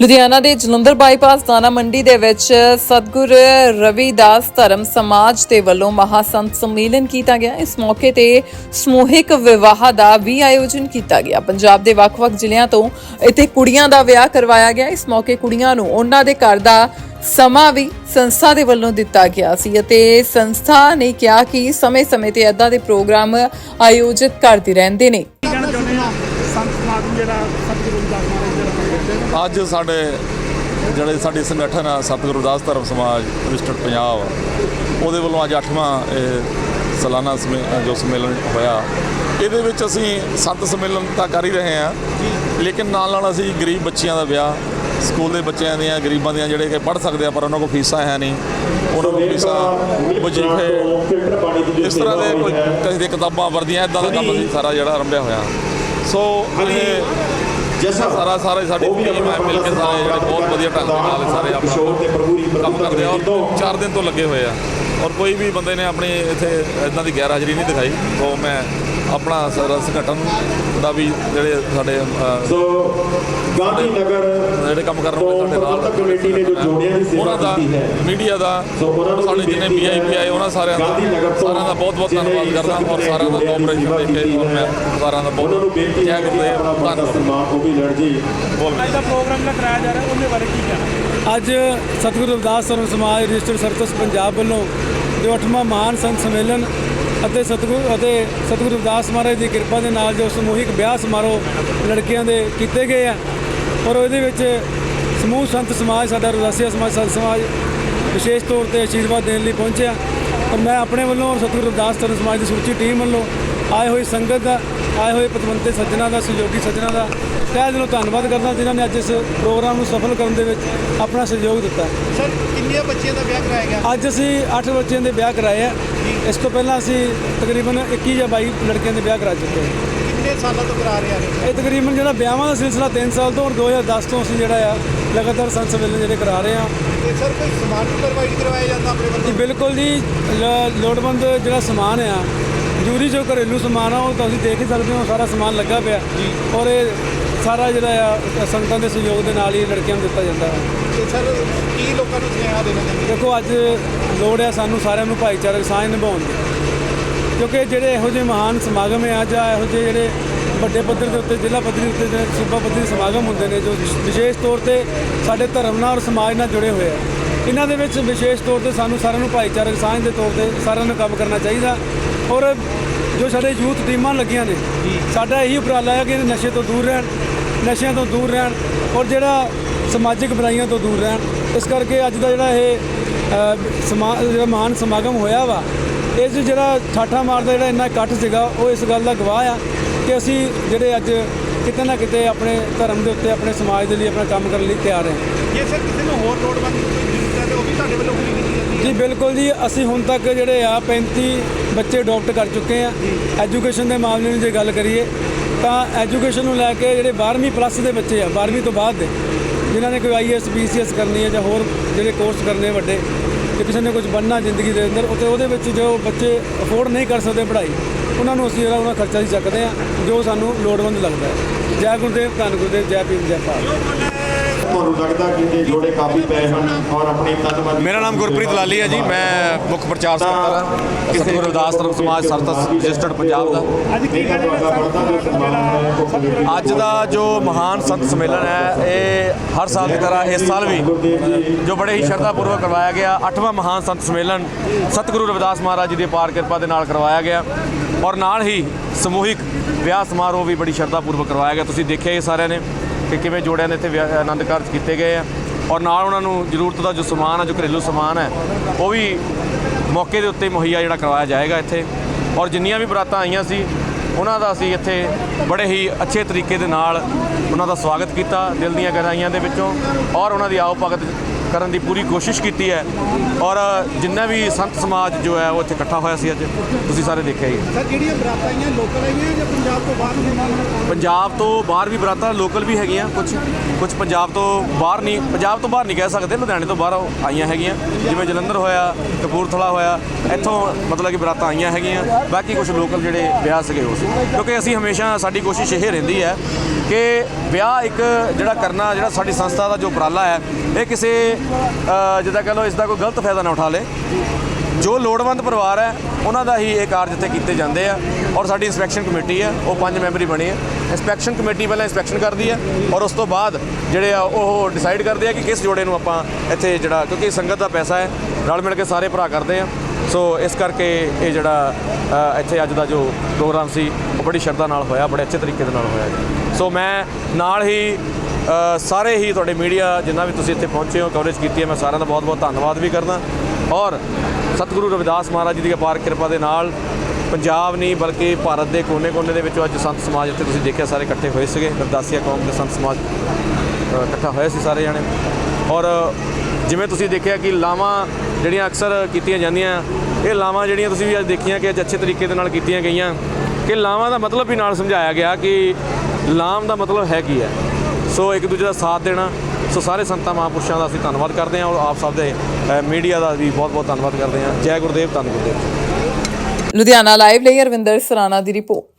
ਲੁਧਿਆਣਾ ਦੇ ਜਲੰਧਰ ਬਾਈਪਾਸ ਦਾਣਾ ਮੰਡੀ ਦੇ ਵਿੱਚ ਸਤਗੁਰ ਰਵਿਦਾਸ ਧਰਮ ਸਮਾਜ ਦੇ ਵੱਲੋਂ ਮਹਾਸੰਤ ਸੰਮੇਲਨ ਕੀਤਾ ਗਿਆ। ਇਸ ਮੌਕੇ ਤੇ ਸਮੂਹਿਕ ਵਿਵਾਹ ਦਾ ਵੀ ਆਯੋਜਨ ਕੀਤਾ ਗਿਆ। ਪੰਜਾਬ ਦੇ ਵੱਖ-ਵੱਖ ਜ਼ਿਲ੍ਹਿਆਂ ਤੋਂ ਇੱਥੇ ਕੁੜੀਆਂ ਦਾ ਵਿਆਹ ਕਰਵਾਇਆ ਗਿਆ। ਇਸ ਮੌਕੇ ਕੁੜੀਆਂ ਨੂੰ ਉਹਨਾਂ ਦੇ ਘਰ ਦਾ ਸਮਾਂ ਵੀ ਸੰਸਥਾ ਦੇ ਵੱਲੋਂ ਦਿੱਤਾ ਗਿਆ ਸੀ ਅਤੇ ਸੰਸਥਾ ਨੇ ਕਿਹਾ ਕਿ ਸਮੇਂ-ਸਮੇਂ ਤੇ ਇਦਾਂ ਦੇ ਪ੍ਰੋਗਰਾਮ ਆਯੋਜਿਤ ਕਰਦੇ ਰਹਿੰਦੇ ਨੇ ਕੀ ਕਹਿਣਾ ਚਾਹੁੰਦੇ ਆ ਸੰਤ ਸਮਾਗਮ ਜਿਹੜਾ ਸਤਿਗੁਰੂ ਰਵਿਦਾਸ ਮਹਾਰਾਜ ਜਿਹੜਾ ਕਰਦੇ ਨੇ ਅੱਜ ਸਾਡੇ ਜਿਹੜੇ ਸਾਡੇ ਸੰਗਠਨ ਆ, ਸਤਿਗੁਰੂ ਦਾਸ ਧਰਮ ਸਮਾਜ ਰਜਿਸਟਰਡ ਪੰਜਾਬ, ਉਹਦੇ ਵੱਲੋਂ ਅੱਜ 8ਵਾਂ ਇਹ ਸਾਲਾਨਾ ਸਮੇ, ਜੋ ਸੰਮੇਲਨ ਹੋਇਆ। ਇਹਦੇ ਵਿੱਚ ਅਸੀਂ ਸੰਤ ਸੰਮੇਲਨ ਤਾਂ ਕਰ ਹੀ ਰਹੇ ਹਾਂ, ਲੇਕਿਨ ਨਾਲ ਨਾਲ ਅਸੀਂ ਗਰੀਬ ਬੱਚਿਆਂ ਦਾ ਵਿਆਹ, ਸਕੂਲ ਦੇ ਬੱਚਿਆਂ ਦੀਆਂ, ਗਰੀਬਾਂ ਦੀਆਂ ਜਿਹੜੇ ਕਿ ਪੜ੍ਹ ਸਕਦੇ ਆ, ਪਰ ਉਹਨਾਂ ਕੋਲ ਫੀਸਾਂ ਹੈ ਨਹੀਂ। ਉਹਨਾਂ ਕੋਲ ਫੀਸਾਂ ਵਜੀਫੇ, ਇਸ ਤਰ੍ਹਾਂ ਦੇ ਕੋਈ ਕਿਸੇ ਦੀ ਕਿਤਾਬਾਂ ਵਰਦੀਆਂ ਇਦਾਂ ਦਾ ਕੰਮ ਅਸੀਂ ਸਾਰਾ ਜਿਹੜਾ ਆਰੰਭਿਆ ਹੋਇਆ। ਸੋ ਇਹ ਸਾਰਾ ਸਾਰੇ ਸਾਡੀ ਟੀਮ ਹੈ ਮਿਲ ਕੇ ਸਾਰੇ ਜਿਹੜੇ ਬਹੁਤ ਵਧੀਆ ਢੰਗ ਦੇ ਨਾਲ ਸਾਰੇ ਆਪਣਾ ਕੰਮ ਕਰਦੇ ਆ ਚਾਰ ਦਿਨ ਤੋਂ ਲੱਗੇ ਹੋਏ ਆ। ਔਰ ਕੋਈ ਵੀ ਬੰਦੇ ਨੇ ਆਪਣੀ ਇੱਥੇ ਇਦਾਂ ਦੀ ਗੈਰ ਹਾਜ਼ਰੀ ਨਹੀਂ ਦਿਖਾਈ। ਸੋ ਮੈਂ ਆਪਣਾ ਸਾਰਾ ਸੰਗਠਨ ਦਾ ਵੀ ਜਿਹੜੇ ਸਾਡੇ ਸੋ ਗਾਂਧੀ ਨਗਰ ਜਿਹੜੇ ਕੰਮ ਕਰਨ ਵਾਲੇ ਸਾਡੇ ਨਾਲ ਕਮੇਟੀ ਨੇ ਜੋ ਜੋੜਿਆਂ ਦੀ ਸੇਵਾ ਕੀਤੀ ਹੈ। ਮੀਡੀਆ ਦਾ ਸਾਡੇ ਵੀ ਜਿੰਨੇ ਵੀਆਈਪੀ ਆਏ ਉਹਨਾਂ ਸਾਰਿਆਂ ਦਾ ਸਾਰਿਆਂ ਦਾ ਬਹੁਤ ਬਹੁਤ ਧੰਨਵਾਦ ਕਰਦਾ ਔਰ ਸਾਰਿਆਂ ਦਾ ਕੋਆਪਰੇਸ਼ਨ ਦੇ ਕੇ ਸੇਵਾ ਮੈਂ ਸਾਰਿਆਂ ਦਾ ਉਹਨਾਂ ਨੂੰ ਬਹੁਤ ਬੇਨਤੀ ਹੈ ਕਿ ਆਪਣਾ ਬੰਦਾ ਧੰਨਵਾਦ ਸਨਮਾਨ ਉਹ ਵੀ ਲੜ ਜੀ ਅੱਜ ਦਾ ਪ੍ਰੋਗਰਾਮ ਕਰਾਇਆ ਜਾ ਰਿਹਾ ਉਹਦੇ ਬਾਰੇ ਕੀ ਕਹਿਣਾ? ਅੱਜ ਸਤਿਗੁਰੂ ਰਵਿਦਾਸ ਧਰਮ ਸਮਾਜ ਰਜਿਸਟਰਡ ਸਰਕਸ ਪੰਜਾਬ ਵੱਲੋਂ ਜੋ 8ਵਾਂ ਮਹਾਨ ਸੰਤ ਸੰਮੇਲਨ ਅਤੇ ਸਤਿਗੁਰੂ ਅਤੇ ਸਤਿਗੁਰੂ ਰਵਿਦਾਸ ਮਹਾਰਾਜ ਦੀ ਕਿਰਪਾ ਦੇ ਨਾਲ ਜੋ ਸਮੂਹਿਕ ਵਿਆਹ ਸਮਾਰੋਹ ਲੜਕੀਆਂ ਦੇ ਕੀਤੇ ਗਏ ਆ, ਔਰ ਉਹਦੇ ਵਿੱਚ ਸਮੂਹ ਸੰਤ ਸਮਾਜ, ਸਾਡਾ ਰਵਿਦਾਸੀਆ ਸਮਾਜ, ਸੰਤ ਸਮਾਜ ਵਿਸ਼ੇਸ਼ ਤੌਰ ਤੇ ਆਸ਼ੀਰਵਾਦ ਦੇਣ ਲਈ ਪਹੁੰਚਿਆ। ਔਰ ਮੈਂ ਆਪਣੇ ਵੱਲੋਂ ਸਤਿਗੁਰੂ ਰਵਿਦਾਸ ਤਰਨ ਸਮਾਜ ਦੀ ਸਮੁੱਚੀ ਟੀਮ ਵੱਲੋਂ ਆਏ ਹੋਈ ਸੰਗਤ ਦਾ ਆਏ ਹੋਏ ਪਤਵੰਤੇ ਸੱਜਣਾ ਦਾ ਸਹਿਯੋਗੀ ਸੱਜਣਾ ਦਾ ਤਹਿ ਦਿਲੋਂ ਧੰਨਵਾਦ ਕਰਦਾ ਜਿਨ੍ਹਾਂ ਨੇ ਅੱਜ ਇਸ ਪ੍ਰੋਗਰਾਮ ਨੂੰ ਸਫਲ ਕਰਨ ਦੇ ਵਿੱਚ ਆਪਣਾ ਸਹਿਯੋਗ ਦਿੱਤਾ। ਸਰ ਕਿੰਨੀਆਂ ਬੱਚੀਆਂ ਦਾ ਵਿਆਹ ਕਰਾਇਆ ਗਿਆ? ਅੱਜ ਅਸੀਂ 8 ਬੱਚਿਆਂ ਦੇ ਵਿਆਹ ਕਰਾਏ ਆ। ਇਸ ਤੋਂ ਪਹਿਲਾਂ ਅਸੀਂ ਤਕਰੀਬਨ 21 ਜਾਂ 22 ਲੜਕੀਆਂ ਦੇ ਵਿਆਹ ਕਰਾ ਚੁੱਕੇ ਹਾਂ ਕਿੰਨੇ ਸਾਲਾਂ ਤੋਂ ਕਰਾ ਰਹੇ ਆ ਇਹ? ਤਕਰੀਬਨ ਜਿਹੜਾ ਵਿਆਹਾਂ ਦਾ ਸਿਲਸਿਲਾ 3 ਸਾਲ ਤੋਂ ਔਰ 2010 ਤੋਂ ਅਸੀਂ ਜਿਹੜਾ ਆ ਲਗਾਤਾਰ ਸੰਤ ਸੰਮੇਲਨ ਜਿਹੜੇ ਕਰਾ ਰਹੇ ਆ। ਤੇ ਸਰ ਕੋਈ ਸਮਾਨ ਪ੍ਰੋਵਾਈਡ ਕਰਵਾਇਆ ਜਾਂਦਾ ਆਪਣੇ ਵੱਲੋਂ? ਬਿਲਕੁਲ ਜੀ ਲੋੜਵੰਦ ਜਿਹੜਾ ਸਮਾਨ ਆ ਜੂਰੀ ਜੋ ਘਰੇਲੂ ਸਮਾਨ ਆ ਉਹ ਤੁਸੀਂ ਦੇਖ ਹੀ ਸਕਦੇ ਹੋ ਸਾਰਾ ਸਮਾਨ ਲੱਗਾ ਪਿਆ। ਔਰ ਇਹ ਸਾਰਾ ਜਿਹੜਾ ਆ ਸੰਗਤਾਂ ਦੇ ਸਹਿਯੋਗ ਦੇ ਨਾਲ ਹੀ ਲੜਕੀਆਂ ਨੂੰ ਦਿੱਤਾ ਜਾਂਦਾ ਹੈ। ਤੇ ਸਰ ਕੀ ਲੋਕਾਂ ਨੂੰ ਸੁਨੇਹਾ ਦੇਣਾ ਚਾਹੁੰਦੇ ਦੇਖੋ ਅੱਜ ਲੋੜ ਆ ਸਾਨੂੰ ਸਾਰਿਆਂ ਨੂੰ ਭਾਈਚਾਰਕ ਸਾਂਝ ਨਿਭਾਉਣ ਦੀ। ਕਿਉਂਕਿ ਜਿਹੜੇ ਇਹੋ ਜਿਹੇ ਮਹਾਨ ਸਮਾਗਮ ਆ ਜਾਂ ਇਹੋ ਜਿਹੇ ਜਿਹੜੇ ਵੱਡੇ ਪੱਧਰ ਦੇ ਉੱਤੇ ਜ਼ਿਲ੍ਹਾ ਪੱਧਰੀ ਉੱਤੇ ਜਿਹੜੇ ਸੂਬਾ ਪੱਧਰੀ ਸਮਾਗਮ ਹੁੰਦੇ ਨੇ ਜੋ ਵਿਸ਼- ਵਿਸ਼ੇਸ਼ ਤੌਰ ਤੇ ਸਾਡੇ ਧਰਮ ਨਾਲ ਔਰ ਸਮਾਜ ਨਾਲ ਜੁੜੇ ਹੋਏ ਆ। ਇਹਨਾਂ ਦੇ ਵਿੱਚ ਵਿਸ਼ੇਸ਼ ਤੌਰ ਤੇ ਸਾਨੂੰ ਸਾਰਿਆਂ ਨੂੰ ਭਾਈਚਾਰਕ ਸਾਂਝ ਦੇ ਤੌਰ ਤੇ ਸਾਰਿਆਂ ਨੂੰ ਕੰਮ ਕਰਨਾ ਚਾਹੀਦਾ। ਔਰ ਜੋ ਸਾਡੇ ਯੂਥ ਟੀਮਾਂ ਲੱਗੀਆਂ ਨੇ ਸਾਡਾ ਇਹੀ ਉਪਰਾਲਾ ਹੈ ਕਿ ਨਸ਼ੇ ਤੋਂ ਦੂਰ ਰਹਿਣ ਨਸ਼ਿਆਂ ਤੋਂ ਦੂਰ ਰਹਿਣ ਔਰ ਜਿਹੜਾ ਸਮਾਜਿਕ ਬੁਰਾਈਆਂ ਤੋਂ ਦੂਰ ਰਹਿਣ। ਇਸ ਕਰਕੇ ਅੱਜ ਦਾ ਜਿਹੜਾ ਇਹ ਅ, ਸਮਾ ਜਿਹੜਾ ਮਹਾਨ ਸਮਾਗਮ ਹੋਇਆ ਵਾ ਇਸ ਜਿਹੜਾ ਠਾਠਾ ਮਾਰਦਾ ਜਿਹੜਾ ਇੰਨਾ ਇਕੱਠ ਸੀਗਾ ਉਹ ਇਸ ਗੱਲ ਦਾ ਗਵਾਹ ਆ ਕਿ ਅਸੀਂ ਜਿਹੜੇ ਅੱਜ ਕਿਤੇ ਨਾ ਕਿਤੇ ਆਪਣੇ ਧਰਮ ਦੇ ਉੱਤੇ ਆਪਣੇ ਸਮਾਜ ਦੇ ਲਈ ਆਪਣਾ ਕੰਮ ਕਰਨ ਲਈ ਤਿਆਰ ਹਾਂ। ਜੇ ਸਰ ਕਿਸੇ ਨੂੰ ਹੋਰ ਲੋੜਵੰਦ ਜ਼ਰੂਰਤ ਹੈ ਤੇ ਉਹ ਵੀ ਤੁਹਾਡੇ ਵੱਲੋਂ ਜੀ, ਬਿਲਕੁਲ ਜੀ। ਅਸੀਂ ਹੁਣ ਤੱਕ ਜਿਹੜੇ ਆ 35 ਬੱਚੇ ਅਡਾਪਟ ਕਰ ਚੁੱਕੇ ਆ। ਐਜੂਕੇਸ਼ਨ ਦੇ ਮਾਮਲੇ ਨੂੰ ਜੇ ਗੱਲ ਕਰੀਏ, ਤਾਂ ਐਜੂਕੇਸ਼ਨ ਨੂੰ ਲੈ ਕੇ ਜਿਹੜੇ 12ਵੀਂ ਪਲੱਸ ਦੇ ਬੱਚੇ ਆ 12ਵੀਂ ਤੋਂ ਬਾਅਦ ਦੇ, ਜਿਨ੍ਹਾਂ ਨੇ ਕੋਈ ਆਈਐਸ ਪੀਸੀਐਸ ਕਰਨੀ ਹੈ ਜਾਂ ਹੋਰ ਜਿਹੜੇ ਕੋਰਸ ਕਰਨੇ ਵੱਡੇ, ਤੇ ਕਿਸੇ ਨੇ ਕੁਝ ਬਣਨਾ ਜ਼ਿੰਦਗੀ ਦੇ ਅੰਦਰ ਉੱਤੇ ਉਹਦੇ ਵਿੱਚ ਜੋ ਬੱਚੇ ਅਫੋਰਡ ਨਹੀਂ ਕਰ ਸਕਦੇ ਪੜ੍ਹਾਈ, ਉਹਨਾਂ ਨੂੰ ਅਸੀਂ ਜਿਹੜਾ ਉਹਨਾਂ ਖਰਚਾ ਹੀ ਚੱਕਦੇ ਆ, ਜੋ ਸਾਨੂੰ ਲੋੜਵੰਦ ਲੱਗਦਾ ਹੈ। ਜੈ ਗੁਰਦੇਵ, ਧੰਨ ਗੁਰਦੇਵ, ਜੈ ਭੀਮ, ਜੈ ਭਾਰਤ। ਤੁਹਾਨੂੰ ਲੱਗਦਾ ਕਿ ਇਹ ਜੋੜੇ ਕਾਫੀ ਪਏ ਹਨ ਔਰ ਆਪਣੀ ਤਨਮਨ ਮੇਰਾ ਨਾਮ ਗੁਰਪ੍ਰੀਤ ਲਾਲੀ ਹੈ ਜੀ ਮੈਂ ਮੁੱਖ ਪ੍ਰਚਾਰ ਸਕੱਤਰ ਹਾਂ। ਸਤਿਗੁਰੂ ਰਵਿਦਾਸ ਧਰਮ ਸਮਾਜ ਸਰਤਸ ਰਜਿਸਟਰਡ ਪੰਜਾਬ ਦਾ। ਅੱਜ ਦਾ ਜੋ ਮਹਾਨ ਸੰਤ ਸੰਮੇਲਨ ਹੈ ਇਹ ਹਰ ਸਾਲ ਦੀ ਤਰ੍ਹਾਂ ਇਸ ਸਾਲ ਵੀ ਜੋ ਬੜੇ ਹੀ ਸ਼ਰਧਾਪੂਰਵਕ ਕਰਵਾਇਆ ਗਿਆ। 8ਵਾਂ ਮਹਾਨ ਸੰਤ ਸੰਮੇਲਨ ਸਤਿਗੁਰੂ ਰਵਿਦਾਸ ਮਹਾਰਾਜ ਜੀ ਦੀ ਅਪਾਰ ਕਿਰਪਾ ਦੇ ਨਾਲ ਕਰਵਾਇਆ ਗਿਆ ਔਰ ਨਾਲ ਹੀ ਸਮੂਹਿਕ ਵਿਆਹ ਸਮਾਰੋਹ ਵੀ ਬੜੀ ਸ਼ਰਧਾਪੂਰਵਕ ਕਰਵਾਇਆ ਗਿਆ। ਤੁਸੀਂ ਦੇਖਿਆ ਇਹ ਸਾਰਿਆਂ ਨੇ। ਕਿ ਕਿਵੇਂ ਜੋੜਿਆਂ ਦੇ ਇੱਥੇ ਵਿਆਹ- ਆਨੰਦ ਕਾਰਜ ਕੀਤੇ ਗਏ ਆ। ਔਰ ਨਾਲ ਉਹਨਾਂ ਨੂੰ ਜ਼ਰੂਰਤ ਦਾ ਜੋ ਸਮਾਨ ਹੈ ਜੋ ਘਰੇਲੂ ਸਮਾਨ ਹੈ, ਉਹ ਵੀ ਮੌਕੇ ਦੇ ਉੱਤੇ ਮੁਹੱਈਆ ਜਿਹੜਾ ਕਰਵਾਇਆ ਜਾਏਗਾ ਇੱਥੇ। ਔਰ ਜਿੰਨੀਆਂ ਵੀ ਬਰਾਤਾਂ ਆਈਆਂ ਸੀ, ਉਹਨਾਂ ਦਾ ਅਸੀਂ ਇੱਥੇ ਬੜੇ ਹੀ ਅੱਛੇ ਤਰੀਕੇ ਦੇ ਨਾਲ ਉਹਨਾਂ ਦਾ ਸਵਾਗਤ ਕੀਤਾ ਦਿਲ ਦੀਆਂ ਗਹਿਰਾਈਆਂ ਦੇ ਵਿੱਚੋਂ। ਔਰ ਉਹਨਾਂ ਦੀ ਆਓ ਭਗਤ ਕਰਨ ਦੀ ਪੂਰੀ ਕੋਸ਼ਿਸ਼ ਕੀਤੀ ਹੈ ਔਰ ਜਿੰਨਾ ਵੀ ਸੰਤ ਸਮਾਜ ਜੋ ਹੈ ਉਹ ਇੱਥੇ ਇਕੱਠਾ ਹੋਇਆ ਸੀ ਅੱਜ ਤੁਸੀਂ ਸਾਰੇ ਦੇਖਿਆ ਹੀ ਹੈ। ਸਰ ਜਿਹੜੀਆਂ ਬਰਾਤਾਂ ਆਈਆਂ ਲੋਕਲ ਆਈਆਂ ਜਾਂ ਪੰਜਾਬ ਤੋਂ ਬਾਹਰ ਨਹੀਂ ਪੰਜਾਬ ਤੋਂ ਬਾਹਰ ਵੀ ਬਰਾਤਾਂ ਲੋਕਲ ਵੀ ਹੈਗੀਆਂ ਕੁਝ ਕੁਝ ਪੰਜਾਬ ਤੋਂ ਬਾਹਰ ਨਹੀਂ ਪੰਜਾਬ ਤੋਂ ਬਾਹਰ ਨਹੀਂ ਕਹਿ ਸਕਦੇ ਲੁਧਿਆਣੇ ਤੋਂ ਬਾਹਰ ਆਈਆਂ ਹੈਗੀਆਂ ਜਿਵੇਂ ਜਲੰਧਰ ਹੋਇਆ ਕਪੂਰਥਲਾ ਹੋਇਆ ਇੱਥੋਂ ਮਤਲਬ ਕਿ ਬਰਾਤਾਂ ਆਈਆਂ ਹੈਗੀਆਂ ਬਾਕੀ ਕੁਝ ਲੋਕਲ ਜਿਹੜੇ ਵਿਆਹ ਸੀਗੇ ਉਹ ਸੀ। ਕਿਉਂਕਿ ਅਸੀਂ ਹਮੇਸ਼ਾ ਸਾਡੀ ਕੋਸ਼ਿਸ਼ ਇਹ ਰਹਿੰਦੀ ਹੈ ਕਿ ਵਿਆਹ ਇੱਕ ਜਿਹੜਾ ਕਰਨਾ ਜਿਹੜਾ ਸਾਡੀ ਸੰਸਥਾ ਦਾ ਜੋ ਉਪਰਾਲਾ ਹੈ ਇਹ ਕਿਸੇ ਜਿੱਦਾਂ ਕਹ ਲਓ ਇਸ ਦਾ ਕੋਈ ਗਲਤ ਫਾਇਦਾ ਨਾ ਉਠਾ ਲੇ। ਜੋ ਲੋੜਵੰਦ ਪਰਿਵਾਰ ਹੈ, ਉਹਨਾਂ ਦਾ ਹੀ ਇਹ ਕਾਰਜ ਇੱਥੇ ਕੀਤੇ ਜਾਂਦੇ ਆ ਔਰ ਸਾਡੀ ਇਨਸਪੈਕਸ਼ਨ ਕਮੇਟੀ ਹੈ, ਉਹ ਪੰਜ ਮੈਂਬਰੀ ਬਣੀ ਹੈ। ਇਨਸਪੈਕਸ਼ਨ ਕਮੇਟੀ ਪਹਿਲਾਂ ਇਨਸਪੈਕਸ਼ਨ ਕਰਦੀ ਹੈ ਔਰ ਉਸ ਤੋਂ ਬਾਅਦ ਜਿਹੜੇ ਆ ਉਹ ਡਿਸਾਈਡ ਕਰਦੇ ਆ ਕਿ ਕਿਸ ਜੋੜੇ ਨੂੰ ਆਪਾਂ ਇੱਥੇ ਜਿਹੜਾ, ਕਿਉਂਕਿ ਸੰਗਤ ਦਾ ਪੈਸਾ ਹੈ, ਰਲ ਮਿਲ ਕੇ ਸਾਰੇ ਭਰਾ ਕਰਦੇ ਆ। ਸੋ ਇਸ ਕਰਕੇ ਇਹ ਜਿਹੜਾ ਇੱਥੇ ਅੱਜ ਦਾ ਜੋ ਪ੍ਰੋਗਰਾਮ ਸੀ, ਉਹ ਬੜੀ ਸ਼ਰਧਾ ਨਾਲ ਹੋਇਆ, ਬੜੇ ਅੱਛੇ ਤਰੀਕੇ ਦੇ ਨਾਲ ਹੋਇਆ ਸੋ ਮੈਂ ਨਾਲ ਹੀ ਸਾਰੇ ਹੀ ਤੁਹਾਡੇ ਮੀਡੀਆ ਜਿੰਨਾ ਵੀ ਤੁਸੀਂ ਇੱਥੇ ਪਹੁੰਚੇ ਹੋ ਕਵਰੇਜ ਕੀਤੀ ਹੈ, ਮੈਂ ਸਾਰਿਆਂ ਦਾ ਬਹੁਤ ਬਹੁਤ ਧੰਨਵਾਦ ਵੀ ਕਰਦਾ। ਔਰ ਸਤਿਗੁਰੂ ਰਵਿਦਾਸ ਮਹਾਰਾਜ ਜੀ ਦੀ ਅਪਾਰ ਕਿਰਪਾ ਦੇ ਨਾਲ ਪੰਜਾਬ ਨਹੀਂ, ਬਲਕਿ ਭਾਰਤ ਦੇ ਕੋਨੇ-ਕੋਨੇ ਦੇ ਵਿੱਚੋਂ ਅੱਜ ਸੰਤ ਸਮਾਜ ਇੱਥੇ ਤੁਸੀਂ ਦੇਖਿਆ, ਸਾਰੇ ਇਕੱਠੇ ਹੋਏ ਸੀਗੇ। ਰਵਿਦਾਸੀਆ ਕੌਮ ਦੇ ਸੰਤ ਸਮਾਜ ਇਕੱਠਾ ਹੋਇਆ ਸੀ ਸਾਰੇ ਜਾਣੇ। ਔਰ ਜਿਵੇਂ ਤੁਸੀਂ ਦੇਖਿਆ ਕਿ ਲਾਵਾਂ ਜਿਹੜੀਆਂ ਅਕਸਰ ਕੀਤੀਆਂ ਜਾਂਦੀਆਂ, ਇਹ ਲਾਵਾਂ ਜਿਹੜੀਆਂ ਤੁਸੀਂ ਵੀ ਅੱਜ ਦੇਖੀਆਂ ਕਿ ਅੱਜ ਅੱਛੇ ਤਰੀਕੇ ਦੇ ਨਾਲ ਕੀਤੀਆਂ ਗਈਆਂ, ਕਿ ਲਾਵਾਂ ਦਾ ਮਤਲਬ ਵੀ ਨਾਲ ਸਮਝਾਇਆ ਗਿਆ ਕਿ ਲਾਮ ਦਾ ਮਤਲਬ ਹੈ ਕੀ ਹੈ। ਸੋ ਇੱਕ ਦੂਜੇ ਦਾ ਸਾਥ ਦੇਣਾ। ਸੋ ਸਾਰੇ ਸੰਤਾਂ, ਮਹਾਂਪੁਰਸ਼ਾਂ ਦਾ ਅਸੀਂ ਧੰਨਵਾਦ ਕਰਦੇ ਹਾਂ ਔਰ ਆਪ ਸਭ ਦੇ ਮੀਡੀਆ ਦਾ ਵੀ ਬਹੁਤ ਬਹੁਤ ਧੰਨਵਾਦ ਕਰਦੇ ਹਾਂ। ਜੈ ਗੁਰਦੇਵ, ਧੰਨ ਗੁਰਦੇਵ। ਲੁਧਿਆਣਾ ਲਾਈਵ ਲਈ ਅਰਵਿੰਦਰ ਸਰਾਣਾ ਦੀ ਰਿਪੋਰਟ